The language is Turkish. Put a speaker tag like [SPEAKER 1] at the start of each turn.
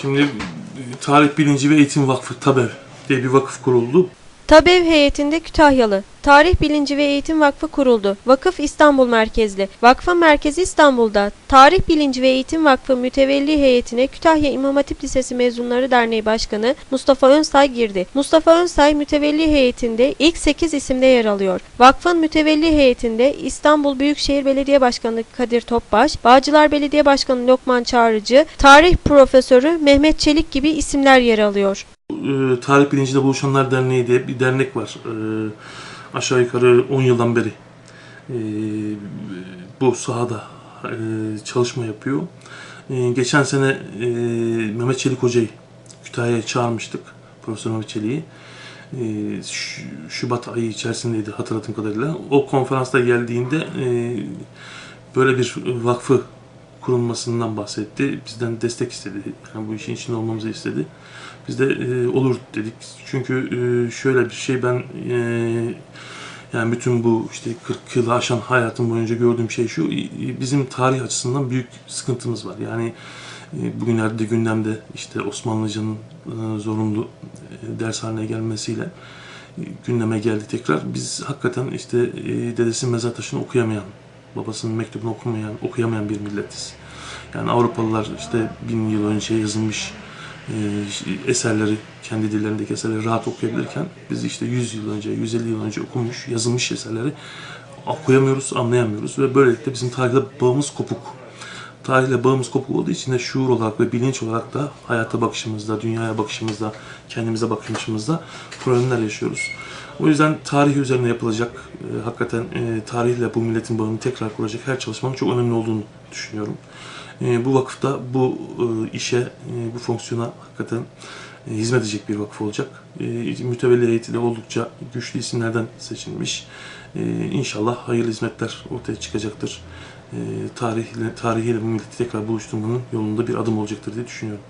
[SPEAKER 1] Şimdi Tarih Bilinci ve Eğitim Vakfı TABEV diye bir vakıf kuruldu.
[SPEAKER 2] TABEV heyetinde Kütahyalı. Tarih Bilinci ve Eğitim Vakfı kuruldu. Vakıf İstanbul merkezli. Vakfın merkezi İstanbul'da. Tarih Bilinci ve Eğitim Vakfı mütevelli heyetine Kütahya İmam Hatip Lisesi Mezunları Derneği Başkanı Mustafa Önsay girdi. Mustafa Önsay mütevelli heyetinde ilk 8 isimde yer alıyor. Vakfın mütevelli heyetinde İstanbul Büyükşehir Belediye Başkanı Kadir Topbaş, Bağcılar Belediye Başkanı Lokman Çağrıcı, tarih profesörü Mehmet Çelik gibi isimler yer alıyor.
[SPEAKER 1] E, Tarih Bilinci'de Buluşanlar Derneği diye bir dernek var. E, aşağı yukarı 10 yıldan beri e, bu sahada çalışma yapıyor. Geçen sene Mehmet Çelik Hoca'yı Kütahya'ya çağırmıştık. Profesör Mehmet Çelik'i. Şubat ayı içerisindeydi hatırladığım kadarıyla. O konferansta geldiğinde böyle bir vakfı kurulmasından bahsetti. Bizden destek istedi. Yani bu işin içinde olmamızı istedi. Biz de e, olur dedik. Çünkü e, şöyle bir şey ben e, yani bütün bu işte 40 yılı aşan hayatım boyunca gördüğüm şey şu. Bizim tarih açısından büyük sıkıntımız var. Yani e, bugünlerde gündemde işte Osmanlıcanın e, zorunlu e, ders haline gelmesiyle gündeme geldi tekrar. Biz hakikaten işte dedesinin mezar taşını okuyamayan, babasının mektubunu okumayan, okuyamayan bir milletiz. Yani Avrupalılar işte bin yıl önce yazılmış e, eserleri, kendi dillerindeki eserleri rahat okuyabilirken biz işte 100 yıl önce, 150 yıl önce okunmuş, yazılmış eserleri okuyamıyoruz, anlayamıyoruz ve böylelikle bizim tarihle bağımız kopuk. Tarihle bağımız kopuk olduğu için de şuur olarak ve bilinç olarak da hayata bakışımızda, dünyaya bakışımızda, kendimize bakışımızda problemler yaşıyoruz. O yüzden tarih üzerine yapılacak, e, hakikaten e, tarihle bu milletin bağını tekrar kuracak her çalışmanın çok önemli olduğunu düşünüyorum. E, bu vakıfta bu e, işe, e, bu fonksiyona hakikaten e, hizmet edecek bir vakıf olacak. E, mütevelli heyeti de oldukça güçlü isimlerden seçilmiş. E, inşallah hayırlı hizmetler ortaya çıkacaktır. E, tarihle, tarihiyle bu milleti tekrar buluşturmanın yolunda bir adım olacaktır diye düşünüyorum.